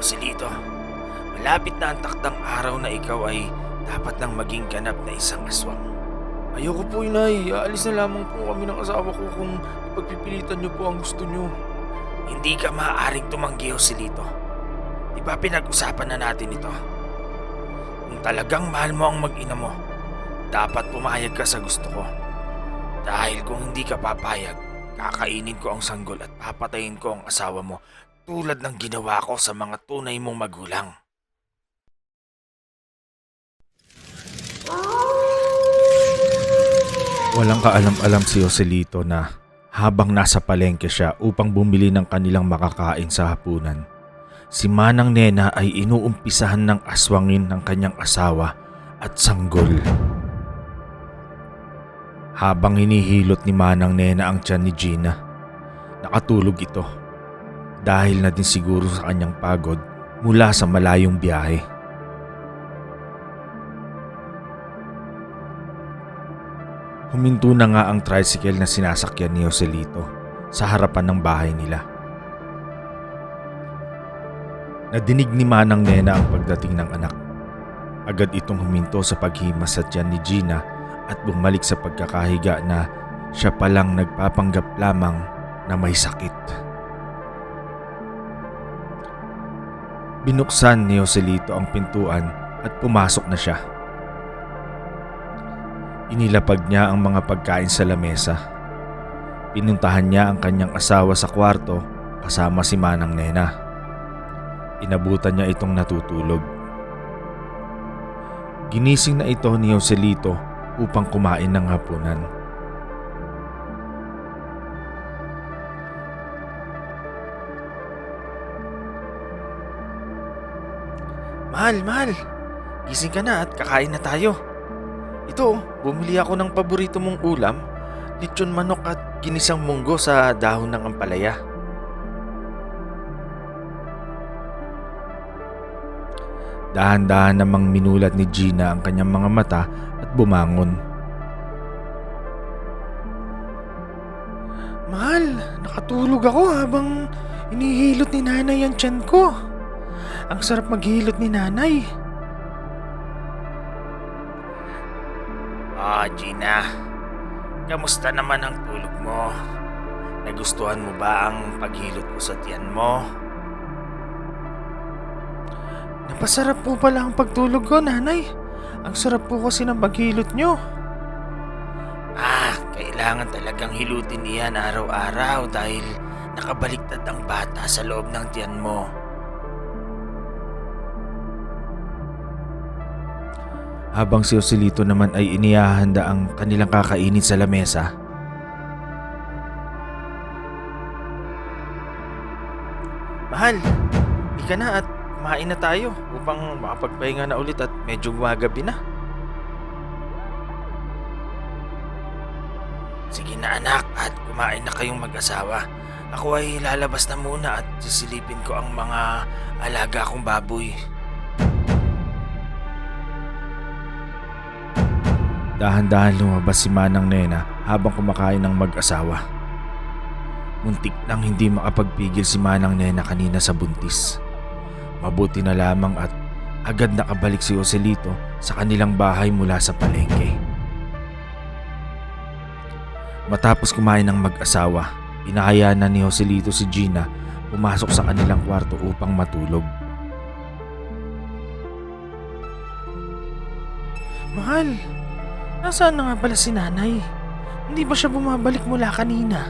Joselito, malapit na ang takdang araw na ikaw ay dapat nang maging ganap na isang aswang. Ayoko po, inay. Aalis na lamang po kami ng asawa ko kung ipagpipilitan niyo po ang gusto niyo. Hindi ka maaaring tumanggi, Joselito. Di ba pinag-usapan na natin ito? Kung talagang mahal mo ang mag-ina mo, dapat pumayag ka sa gusto ko. Dahil kung hindi ka papayag, kakainin ko ang sanggol at papatayin ko ang asawa mo tulad ng ginawa ko sa mga tunay mong magulang. Walang kaalam-alam si Joselito na habang nasa palengke siya upang bumili ng kanilang makakain sa hapunan, si Manang Nena ay inuumpisahan ng aswangin ng kanyang asawa at sanggol. Habang hinihilot ni Manang Nena ang tiyan ni Gina, nakatulog ito dahil na din siguro sa kanyang pagod mula sa malayong biyahe. Huminto na nga ang tricycle na sinasakyan ni Joselito sa harapan ng bahay nila. Nadinig ni Manang Nena ang pagdating ng anak. Agad itong huminto sa paghimas sa tiyan ni Gina at bumalik sa pagkakahiga na siya palang nagpapanggap lamang na may sakit. Binuksan ni Joselito ang pintuan at pumasok na siya. Inilapag niya ang mga pagkain sa lamesa. Pinuntahan niya ang kanyang asawa sa kwarto kasama si Manang Nena. Inabutan niya itong natutulog. Ginising na ito ni Joselito upang kumain ng hapunan. Mahal, mahal. Gising ka na at kakain na tayo. Ito, bumili ako ng paborito mong ulam, lechon manok at ginisang munggo sa dahon ng ampalaya. Dahan-dahan namang minulat ni Gina ang kanyang mga mata at bumangon. Mahal, nakatulog ako habang inihilot ni nanay ang tiyan ko. Ang sarap maghilot ni nanay. Ah, Gina. Kamusta naman ang tulog mo? Nagustuhan mo ba ang paghilot ko sa tiyan mo? Napasarap po pala ang pagtulog ko, nanay. Ang sarap po kasi ng paghilot nyo. Ah, kailangan talagang hilutin iyan araw-araw dahil nakabaliktad ang bata sa loob ng tiyan mo. Habang si Joselito naman ay inihahanda ang kanilang kakainin sa lamesa, Mahal, di ka na at kumain na tayo upang makapagpahinga na ulit at medyo gumagabi na. Sige na anak at kumain na kayong mag-asawa. Ako ay lalabas na muna at sisilipin ko ang mga alaga kong baboy. Dahan-dahan lumabas si Manang Nena habang kumakain ng mag-asawa. Muntik nang hindi makapagpigil si Manang Nena kanina sa buntis. Mabuti na lamang at agad nakabalik si Joselito sa kanilang bahay mula sa palengke. Matapos kumain ng mag-asawa, inahaya na ni Joselito si Gina pumasok sa kanilang kwarto upang matulog. Mahal, nasaan na nga pala si nanay? Hindi ba siya bumabalik mula kanina?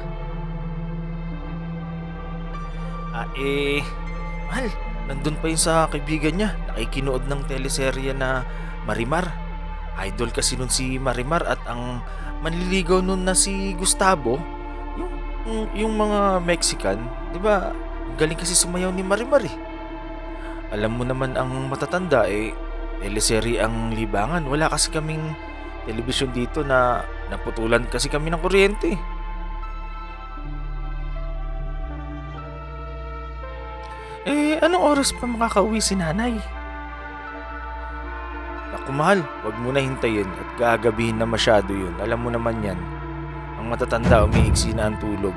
Ah eh, mahal, nandun pa yun sa kaibigan niya. Nakikinood ng teleserye na Marimar. Idol kasi nun si Marimar at ang manliligaw nun na si Gustavo, yung, yung, yung mga Mexican, di ba? Galing kasi sumayaw ni Marimar eh. Alam mo naman ang matatanda eh, teleserye ang libangan. Wala kasi kaming telebisyon dito na naputulan kasi kami ng kuryente. Eh, anong oras pa makakauwi si nanay? Naku mahal, wag mo na hintayin at gagabihin na masyado yun. Alam mo naman yan. Ang matatanda umiiksi na ang tulog.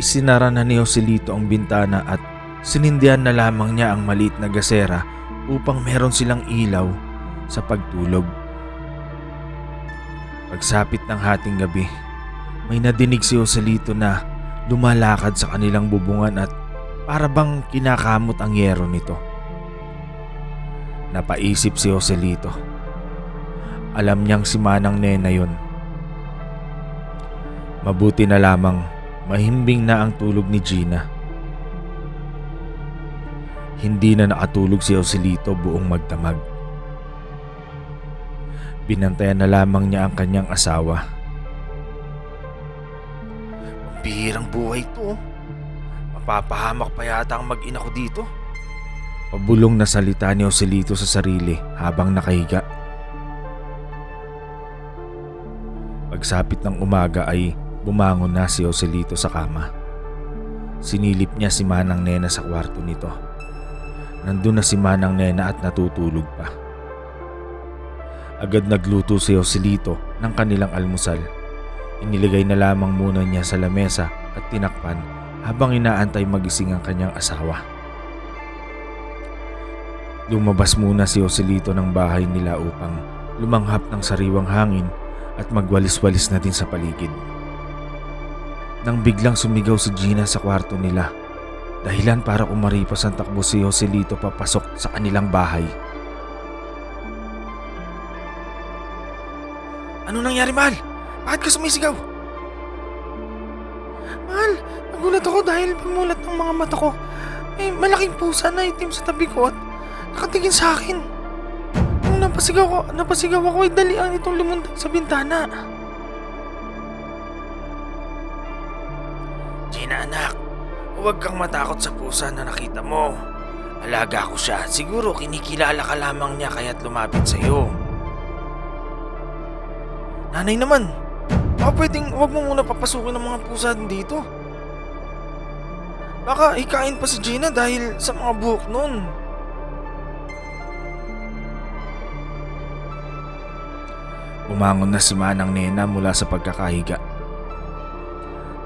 Isinara na ni Joselito ang bintana at sinindihan na lamang niya ang maliit na gasera upang meron silang ilaw sa pagtulog. Pagsapit ng hating gabi, may nadinig si Joselito na lumalakad sa kanilang bubungan at para bang kinakamot ang yero nito. Napaisip si Joselito. Alam niyang si Manang Nena yon. Mabuti na lamang mahimbing na ang tulog ni Gina. Hindi na nakatulog si Joselito buong magdamag. Binantayan na lamang niya ang kanyang asawa. Bihirang buhay to. Mapapahamak pa yata ang mag-ina ko dito. Pabulong na salita ni Joselito sa sarili habang nakahiga. Pagsapit ng umaga ay bumangon na si Joselito sa kama. Sinilip niya si Manang Nena sa kwarto nito. Nandun na si Manang Nena at natutulog pa. Agad nagluto si Joselito ng kanilang almusal. Iniligay na lamang muna niya sa lamesa at tinakpan habang inaantay magising ang kanyang asawa. Lumabas muna si Joselito ng bahay nila upang lumanghap ng sariwang hangin at magwalis-walis na din sa paligid. Nang biglang sumigaw si Gina sa kwarto nila, dahilan para umaripas ang takbo si Joselito papasok sa kanilang bahay. Ano nangyari, Mahal? Bakit ka sumisigaw? Mahal, nagulat ako dahil pagmulat ng mga mata ko, may malaking pusa na itim sa tabi ko at nakatingin sa akin. Nung napasigaw ko, napasigaw ako ay dalian itong lumundag sa bintana. Huwag kang matakot sa pusa na nakita mo. Alaga ko siya. Siguro kinikilala ka lamang niya kaya't lumapit sa iyo. Nanay naman, baka pwedeng huwag mo muna papasukin ng mga pusa dito. Baka hikain pa si Gina dahil sa mga buhok nun. Umangon na si Manang Nena mula sa pagkakahiga.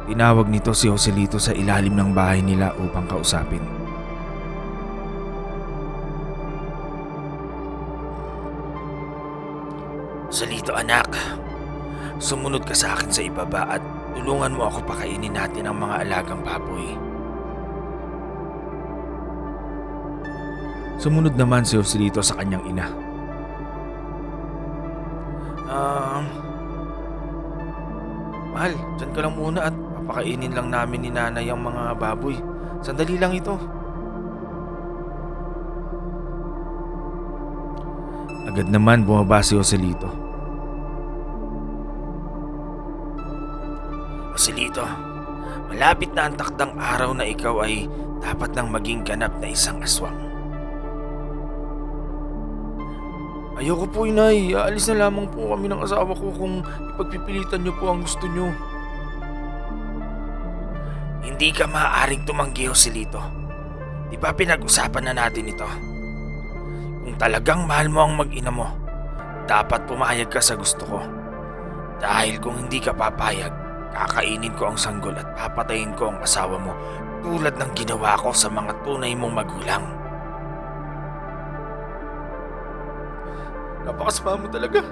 Tinawag nito si Joselito sa ilalim ng bahay nila upang kausapin. Salito anak, sumunod ka sa akin sa ibaba at tulungan mo ako pakainin natin ang mga alagang baboy. Sumunod naman si Joselito sa kanyang ina. Um, mahal, dyan ka lang muna at papakainin lang namin ni nanay ang mga baboy. Sandali lang ito. Agad naman bumaba si Joselito. Joselito, malapit na ang takdang araw na ikaw ay dapat nang maging ganap na isang aswang. Ayoko po, inay. Aalis na lamang po kami ng asawa ko kung ipagpipilitan niyo po ang gusto niyo. Hindi ka maaaring tumanggi, Joselito. Di ba pinag-usapan na natin ito? Kung talagang mahal mo ang mag-ina mo, dapat pumayag ka sa gusto ko. Dahil kung hindi ka papayag, kakainin ko ang sanggol at papatayin ko ang asawa mo tulad ng ginawa ko sa mga tunay mong magulang. Napakasama mo talaga.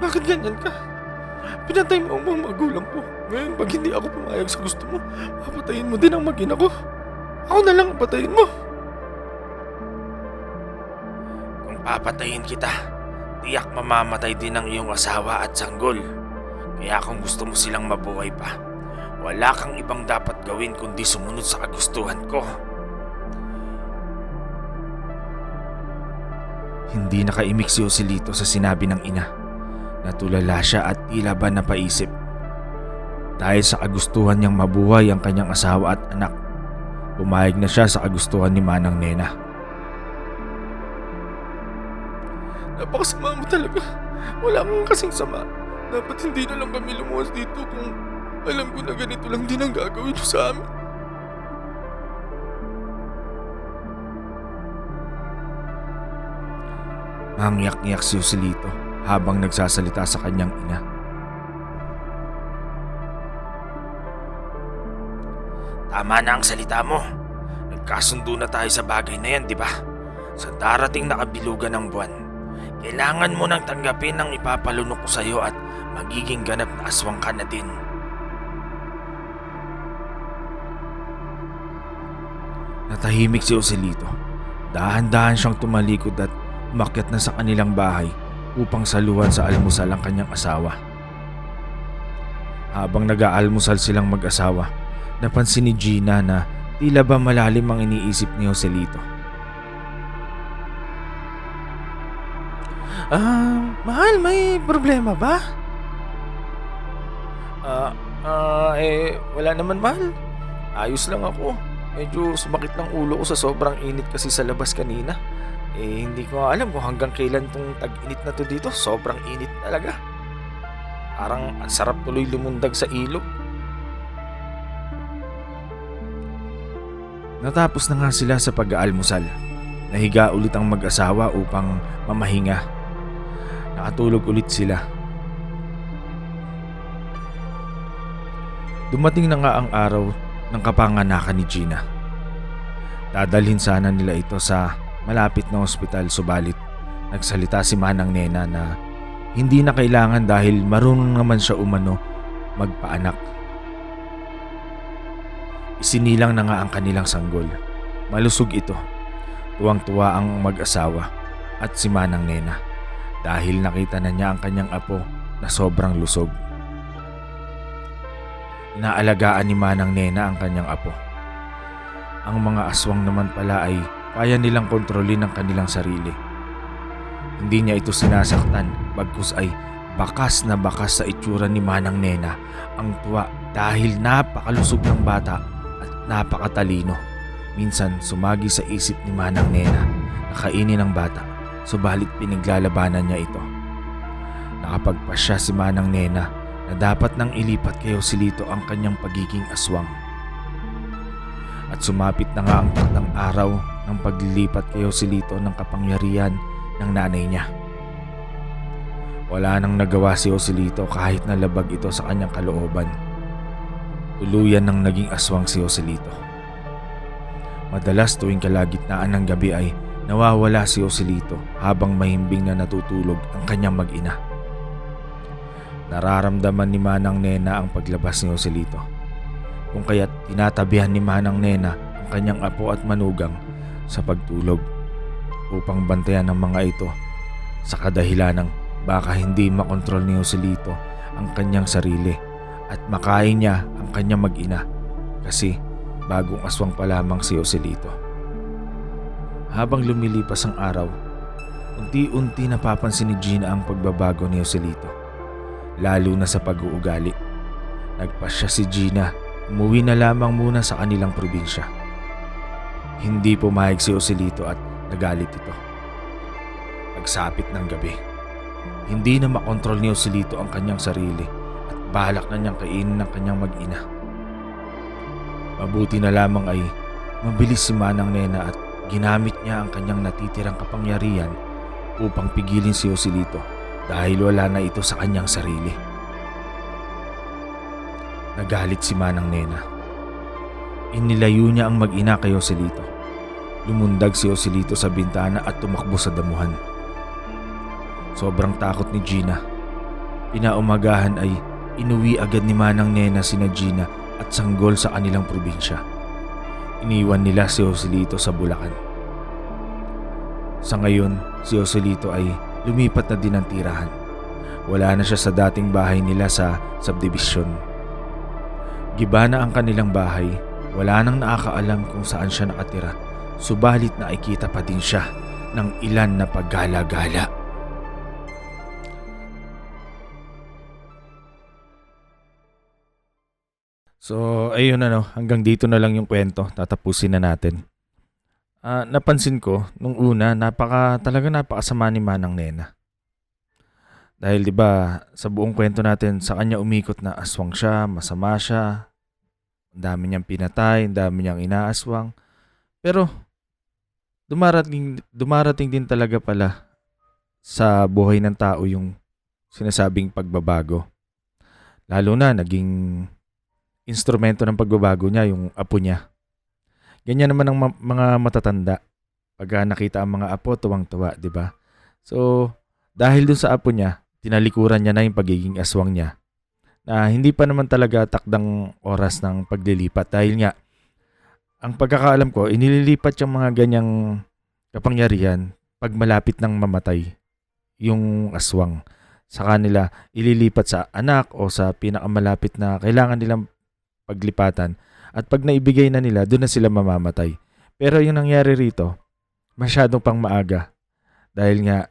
Bakit ganyan ka? Pinatay mo ang mga magulang ko. Ngayon, pag hindi ako pumayag sa gusto mo, papatayin mo din ang mag-ina ko. Ako na lang ang patayin mo. Kung papatayin kita, tiyak mamamatay din ang iyong asawa at sanggol. Kaya kung gusto mo silang mabuhay pa, wala kang ibang dapat gawin kundi sumunod sa kagustuhan ko. Hindi nakaimik si Joselito sa sinabi ng ina. Natulala siya at tila ba napaisip. Dahil sa kagustuhan niyang mabuhay ang kanyang asawa at anak, pumayag na siya sa kagustuhan ni Manang Nena. Napakasama mo talaga. Wala kang kasing sama. Dapat hindi na lang kami lumuwas dito kung alam ko na ganito lang din ang gagawin mo sa amin. Mangyak-ngyak si Joselito habang nagsasalita sa kanyang ina. Tama na ang salita mo. Nagkasundo na tayo sa bagay na yan, di ba? Sa darating na kabilugan ng buwan, kailangan mo nang tanggapin ang ipapalunok ko sa'yo at magiging ganap na aswang ka na din. Natahimik si Oselito. Dahan-dahan siyang tumalikod at umakyat na sa kanilang bahay upang saluhan sa almusal ang kanyang asawa. Habang nag-aalmusal silang mag-asawa, napansin ni Gina na tila ba malalim ang iniisip ni Joselito. Ah, mahal, may problema ba? Ah, ah, eh, wala naman mahal. Ayos lang ako. Medyo sumakit ng ulo ko sa sobrang init kasi sa labas kanina. Eh, hindi ko alam kung hanggang kailan tong tag-init na to dito. Sobrang init talaga. Parang ang sarap tuloy lumundag sa ilog. Natapos na nga sila sa pag-aalmusal. Nahiga ulit ang mag-asawa upang mamahinga. Nakatulog ulit sila. Dumating na nga ang araw ng kapanganakan ni Gina. Dadalhin sana nila ito sa malapit na ospital subalit nagsalita si Manang Nena na hindi na kailangan dahil marunong naman siya umano magpaanak. Isinilang na nga ang kanilang sanggol. Malusog ito. Tuwang-tuwa ang mag-asawa at si Manang Nena dahil nakita na niya ang kanyang apo na sobrang lusog. Inaalagaan ni Manang Nena ang kanyang apo. Ang mga aswang naman pala ay kaya nilang kontrolin ang kanilang sarili. Hindi niya ito sinasaktan bagkus ay bakas na bakas sa itsura ni Manang Nena ang tuwa dahil napakalusog ng bata at napakatalino. Minsan sumagi sa isip ni Manang Nena na kainin ng bata subalit pinaglalabanan niya ito. Nakapagpasya si Manang Nena na dapat nang ilipat kay Joselito ang kanyang pagiging aswang. At sumapit na nga ang taktang araw ng paglilipat kay Joselito ng kapangyarihan ng nanay niya. Wala nang nagawa si Joselito kahit na labag ito sa kanyang kalooban. Tuluyan nang naging aswang si Joselito. Madalas tuwing kalagitnaan ng gabi ay nawawala si Joselito habang mahimbing na natutulog ang kanyang mag-ina. Nararamdaman ni Manang Nena ang paglabas ni Joselito. Kung kaya't tinatabihan ni Manang Nena ang kanyang apo at manugang sa pagtulog upang bantayan ang mga ito sa kadahilan ng baka hindi makontrol ni Joselito ang kanyang sarili at makain niya ang kanyang mag-ina kasi bagong aswang pa lamang si Joselito. Habang lumilipas ang araw, unti-unti napapansin ni Gina ang pagbabago ni Joselito lalo na sa pag-uugali. Nagpasya si Gina, umuwi na lamang muna sa kanilang probinsya. Hindi pumayag si Joselito at nagalit ito. Pagsapit ng gabi, hindi na makontrol ni Joselito ang kanyang sarili balak na niyang kainin ng kanyang mag-ina. Mabuti na lamang ay mabilis si Manang Nena at ginamit niya ang kanyang natitirang kapangyarihan upang pigilin si Joselito dahil wala na ito sa kanyang sarili. Nagalit si Manang Nena. Inilayo niya ang mag-ina kay Joselito. Lumundag si Joselito sa bintana at tumakbo sa damuhan. Sobrang takot ni Gina. Pinaumagahan ay inuwi agad ni Manang Nena sina Gina at sanggol sa kanilang probinsya. Iniwan nila si Joselito sa Bulacan. Sa ngayon, si Joselito ay lumipat na din ang tirahan. Wala na siya sa dating bahay nila sa subdivision. Giba na ang kanilang bahay, wala nang nakakaalam kung saan siya nakatira, subalit nakikita pa din siya ng ilan na paggala-gala. So, ayun ano, hanggang dito na lang yung kwento. Tatapusin na natin. Ah, napansin ko nung una, napaka talaga napakasama ni Manang Nena. Dahil 'di ba, sa buong kwento natin sa kanya umikot na aswang siya, masama siya. Ang dami niyang pinatay, ang dami niyang inaaswang. Pero dumarating dumarating din talaga pala sa buhay ng tao yung sinasabing pagbabago. Lalo na naging instrumento ng pagbabago niya, yung apo niya. Ganyan naman ang ma- mga matatanda. Pagka nakita ang mga apo, tuwang-tuwa, di ba? So, dahil dun sa apo niya, tinalikuran niya na yung pagiging aswang niya. Na hindi pa naman talaga takdang oras ng paglilipat. Dahil nga, ang pagkakaalam ko, inililipat yung mga ganyang kapangyarihan pag malapit ng mamatay yung aswang. Sa kanila, ililipat sa anak o sa pinakamalapit na kailangan nilang paglipatan. At pag naibigay na nila, doon na sila mamamatay. Pero yung nangyari rito, masyadong pang maaga. Dahil nga,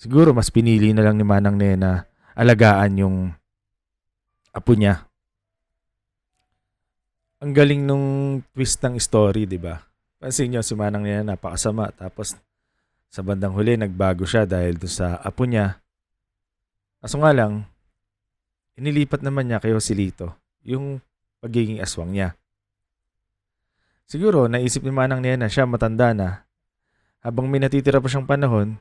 siguro mas pinili na lang ni Manang Nena alagaan yung apo niya. Ang galing nung twist ng story, di ba? Pansin nyo, si Manang Nena napakasama. Tapos, sa bandang huli, nagbago siya dahil doon sa apo niya. Kaso nga lang, inilipat naman niya kay Joselito yung pagiging aswang niya. Siguro, naisip ni Manang Nena siya matanda na. Habang may natitira pa siyang panahon,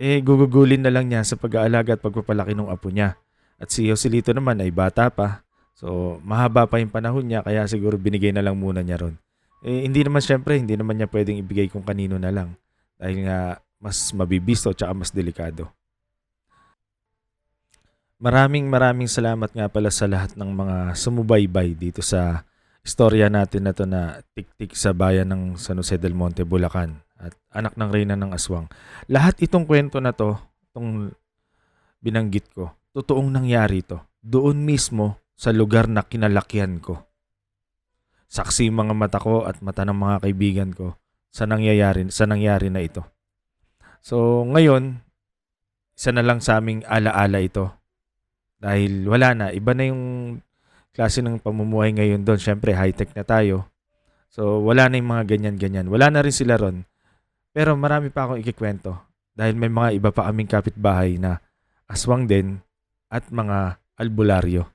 eh gugugulin na lang niya sa pag-aalaga at pagpapalaki ng apo niya. At si Joselito naman ay bata pa. So, mahaba pa yung panahon niya kaya siguro binigay na lang muna niya ron. Eh, hindi naman syempre, hindi naman niya pwedeng ibigay kung kanino na lang. Dahil nga, mas mabibisto at mas delikado. Maraming maraming salamat nga pala sa lahat ng mga sumubaybay dito sa istorya natin na to na tiktik sa bayan ng San Jose del Monte, Bulacan at anak ng Reyna ng Aswang. Lahat itong kwento na to, itong binanggit ko, totoong nangyari to. Doon mismo sa lugar na kinalakihan ko. Saksi mga mata ko at mata ng mga kaibigan ko sa nangyayari, sa nangyari na ito. So ngayon, isa na lang sa aming alaala ito. Dahil wala na, iba na yung klase ng pamumuhay ngayon doon. Siyempre, high-tech na tayo. So, wala na yung mga ganyan-ganyan. Wala na rin sila ron. Pero marami pa akong ikikwento. Dahil may mga iba pa kaming kapitbahay na aswang din at mga albularyo.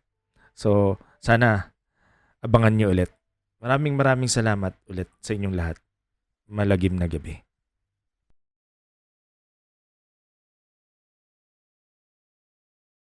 So, sana abangan nyo ulit. Maraming maraming salamat ulit sa inyong lahat. Malagim na gabi.